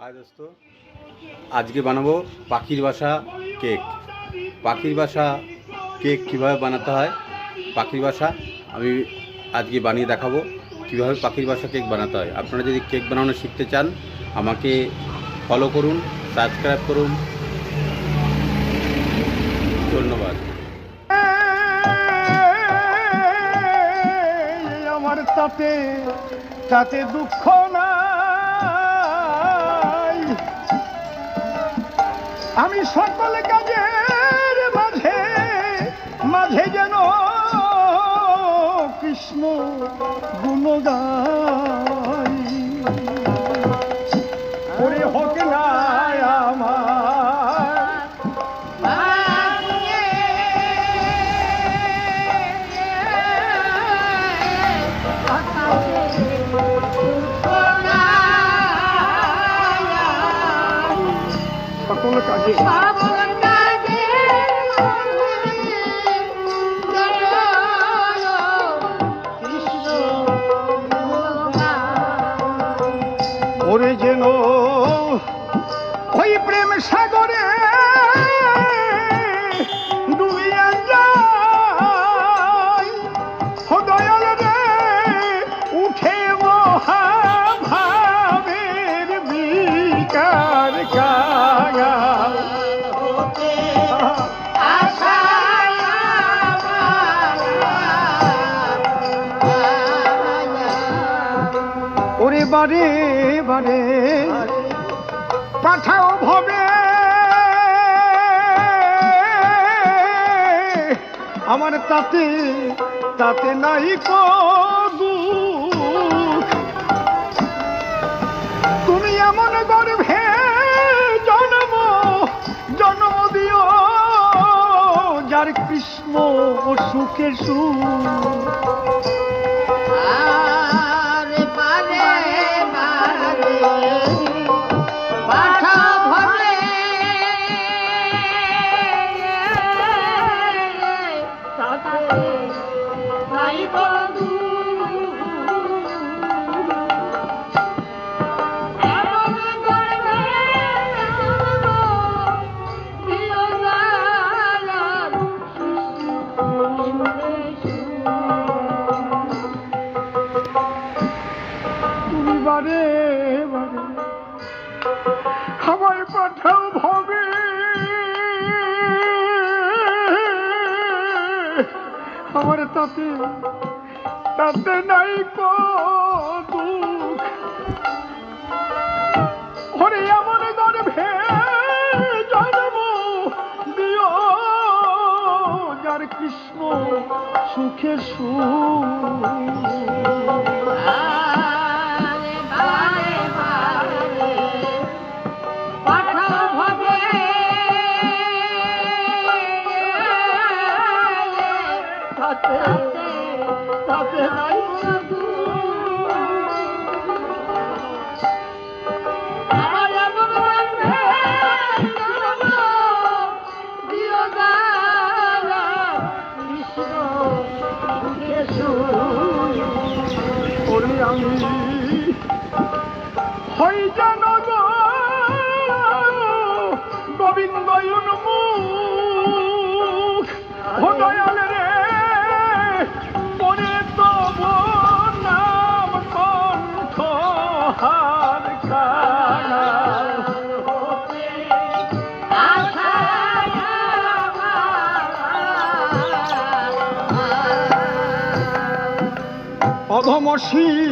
High দোস্ত। আজকে বানাবো পাখির বাসা কেক। পাখির বাসা কেক কীভাবে বানাতে হয়, পাখির বাসা আমি আজকে বানিয়ে দেখাবো কীভাবে পাখির বাসা কেক বানাতে হয়। আপনারা যদি কেক বানানো শিখতে চান, আমাকে ফলো করুন সাবস্ক্রাইব করুন। ধন্যবাদ। আমার তাতে তাতে দুঃখ নাই আমি সকল কাজের মাঝে মাঝে যেন কৃষ্ণ গুণ ওরে যেন ওই প্রেম সাগরে ওরে বারে পাঠাও ভবে। আমার তাতে তাতে নাই কদু তুমি এমন গর্ভে কৃষ্ণ ও সুখে সুখ। পাঠাও ভবে আমার তাতে তাতে নাই দুঃখ। ওরে এমন গর্ভে জন্ম দিও, যার কৃষ্ণ সুখে সুখ তাতে নাই হই যেন গোবিন্দ উন্মুখ ও অধমসীম